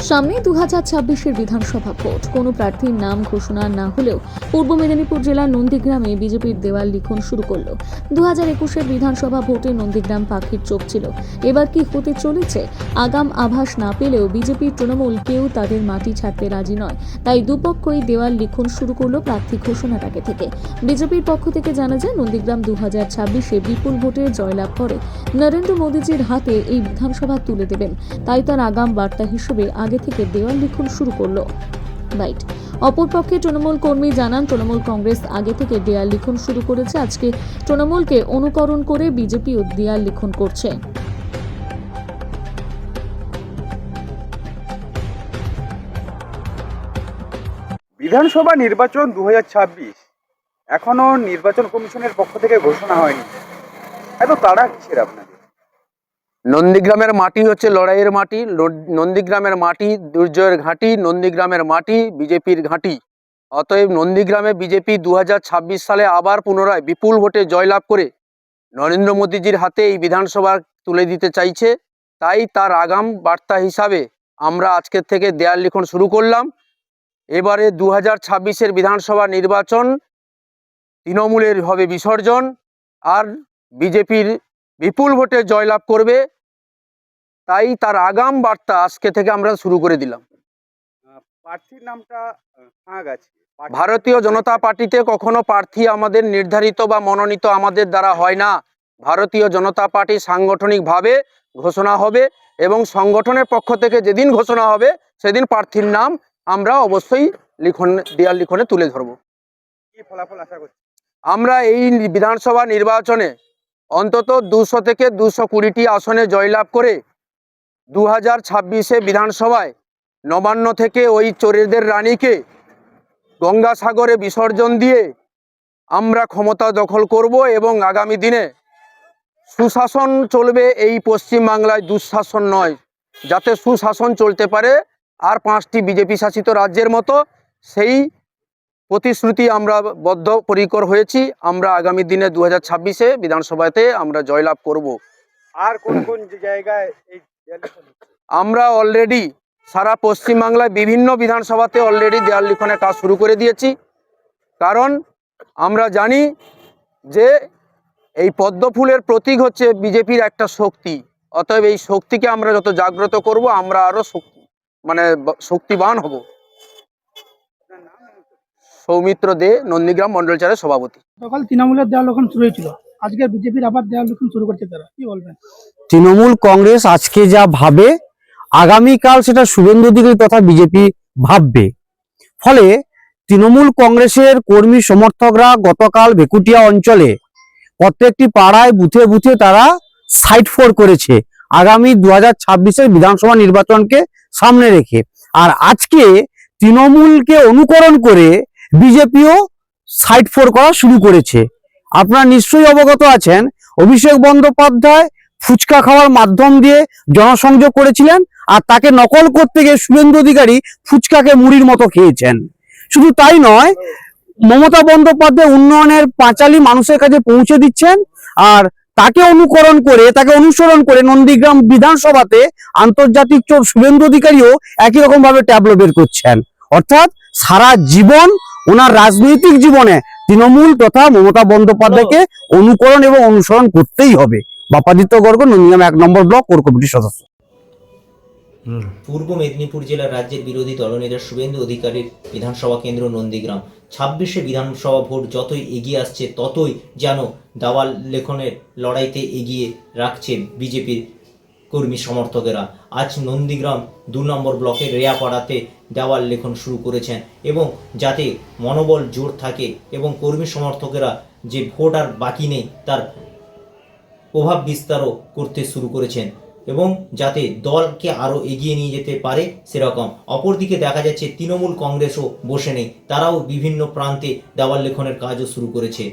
সামনে দু হাজার ছাব্বিশের বিধানসভা ভোট। কোনো প্রার্থীর নাম ঘোষণা না হলেও পূর্ব মেদিনীপুর জেলার নন্দীগ্রামে বিজেপির দেওয়াল লিখন শুরু করল। দু হাজার একুশের বিধানসভা ভোটে নন্দীগ্রাম পাখির চোখ ছিল। এবার কি হতে চলেছে? আগাম আভাস না পেলেও বিজেপির তৃণমূল কেউ তাদের মাটি ছাড়তে রাজি নয়। তাই দুপক্ষই দেওয়াল লিখন শুরু করল প্রার্থী ঘোষণার আগে থেকে। বিজেপির পক্ষ থেকে জানা যায়, নন্দীগ্রাম দু হাজার ছাব্বিশে বিপুল ভোটে জয়লাভ করে। নরেন্দ্র মোদীজির হাতে এই বিধানসভা তুলে দেবেন। তাই তার আগাম বার্তা হিসেবে আগে থেকে দেওয়াল লিখন শুরু করল। রাইট। অপরপক্ষে তৃণমূল কর্মী জানান, তৃণমূল কংগ্রেস আগে থেকে দেয়াল লিখন শুরু করেছে। আজকে তৃণমূলকে অনুকরণ করে বিজেপিও দেয়াল লিখন করছে। বিধানসভা নির্বাচন দু ছাব্বিশ। এখনও নির্বাচন কমিশনের পক্ষ থেকে ঘোষণা হয়নি। এত তারা কিসের আপনাদের নন্দীগ্রামের মাটি হচ্ছে লড়াইয়ের মাটি নন্দীগ্রামের মাটি দুর্জয়ের ঘাঁটি, নন্দীগ্রামের মাটি বিজেপির ঘাঁটি। অতএব নন্দীগ্রামে বিজেপি দু হাজার ছাব্বিশ সালে আবার পুনরায় বিপুল ভোটে জয়লাভ করে নরেন্দ্র মোদীজির হাতে এই বিধানসভা তুলে দিতে চাইছে। তাই তার আগাম বার্তা হিসাবে আমরা আজকের থেকে দেয়াল লিখন শুরু করলাম। এবারে দু হাজার বিধানসভা নির্বাচন তৃণমূলের হবে বিসর্জন, আর বিজেপির বিপুল ভোটে জয়লাভ করবে তাই তার আগাম বার্তা আজকে থেকে আমরা শুরু করে দিলাম। প্রার্থীর নামটা আছে। ভারতীয় জনতা পার্টিতে কখনো প্রার্থী আমাদের নির্ধারিত বা মনোনীত আমাদের দ্বারা হয় না। ভারতীয় জনতা পার্টি সাংগঠনিকভাবে ঘোষণা হবে এবং সংগঠনের পক্ষ থেকে যেদিন ঘোষণা হবে সেদিন প্রার্থীর নাম আমরা অবশ্যই লিখন দেয়াল লিখনে তুলে ধরব। কি ফলাফল আশা করছি আমরা এই বিধানসভা নির্বাচনে অন্তত দুশো থেকে দুশো কুড়িটি আসনে জয়লাভ করে দু হাজার ছাব্বিশে বিধানসভায় নবান্ন থেকে ওই চোরেদের রানীকে গঙ্গাসাগরে বিসর্জন দিয়ে আমরা ক্ষমতা দখল করব এবং আগামী দিনে সুশাসন চলবে এই পশ্চিমবাংলায় দুঃশাসন নয় যাতে সুশাসন চলতে পারে আর পাঁচটি বিজেপি শাসিত রাজ্যের মতো সেই প্রতিশ্রুতি আমরা বদ্ধপরিকর হয়েছি আমরা আগামী দিনে দু হাজার ছাব্বিশে বিধানসভাতে আমরা জয়লাভ করব আর কোন কোন জায়গায়? আমরা অলরেডি সারা পশ্চিমবাংলায় বিভিন্ন বিধানসভাতে অলরেডি দেয়াল লিখনের কাজ শুরু করে দিয়েছি। কারণ আমরা জানি যে এই পদ্মফুলের প্রতীক হচ্ছে বিজেপির একটা শক্তি। অতএব এই শক্তিকে আমরা যত জাগ্রত করব, আমরা আরও মানে শক্তিবান হব। সৌমিত্র দে, নন্দীগ্রাম মন্ডল চারের সভাপতি। সকাল তৃণমূলের দেওয়াল লিখন শুরু হয়েছিল। আজকে বিজেপির আবার দেওয়াল লিখন শুরু করছে তারা। কি বলবেন? তৃণমূল কংগ্রেস আজকে যা ভাবে, আগামীকাল সেটা শুভেন্দু অধিকারী তথা বিজেপি ভাববে। ফলে তৃণমূল কংগ্রেসের কর্মী সমর্থকরা গতকাল ভেকুটিয়া অঞ্চলে প্রত্যেকটি পাড়ায় বুথে বুথে তারা সাইট ফোর করেছে। আগামী দু হাজার বিধানসভা নির্বাচনকে সামনে রেখে। আর আজকে তৃণমূলকে অনুকরণ করে বিজেপিও সাইট ফোর করা শুরু করেছে। আপনারা নিশ্চয়ই অবগত আছেন, অভিষেক বন্দ্যোপাধ্যায় ফুচকা খাওয়ার মাধ্যম দিয়ে জনসংযোগ করেছিলেন আর তাকে নকল করতে গিয়ে শুভেন্দু অধিকারী ফুচকাকে মুড়ির মতো খেয়েছেন। শুধু তাই নয়, মমতা বন্দ্যোপাধ্যায় উন্নয়নের পাঁচালি মানুষের কাছে পৌঁছে দিচ্ছেন আর তাকে অনুকরণ করে, তাকে অনুসরণ করে নন্দীগ্রাম বিধানসভাতে আন্তর্জাতিক চোর শুভেন্দু অধিকারীও একই রকম ভাবে ট্যাবলো বের করছেন। অর্থাৎ সারা জীবন ওনার রাজনৈতিক জীবনে তৃণমূল তথা মমতা বন্দ্যোপাধ্যায়কে অনুকরণ এবং অনুসরণ করতেই হবে। বাপাদিত্য গর্গ নন্দীগ্রাম এক নম্বর ব্লক কোর কমিটির সদস্য। পূর্ব মেদিনীপুর জেলার রাজ্যের বিরোধী দলনেতা শুভেন্দু অধিকারীর বিধানসভা কেন্দ্র নন্দীগ্রাম। ছাব্বিশে বিধানসভা ভোট যতই এগিয়ে আসছে ততই যেন দাওয়াল লেখনের লড়াইতে এগিয়ে রাখছে বিজেপির কর্মী সমর্থকেরা। আজ নন্দীগ্রাম দু নম্বর ব্লকের রেয়াপাড়াতে দেওয়াল লেখন শুরু করেছেন এবং যাতে মনোবল জোর থাকে এবং কর্মী সমর্থকেরা যে ভোট আর বাকি নেই তার প্রভাব বিস্তারও করতে শুরু করেছেন এবং যাতে দলকে আরও এগিয়ে নিয়ে যেতে পারে সেরকম। অপরদিকে দেখা যাচ্ছে তৃণমূল কংগ্রেসও বসে নেই। তারাও বিভিন্ন প্রান্তে দেওয়াল লেখনের কাজও শুরু করেছে।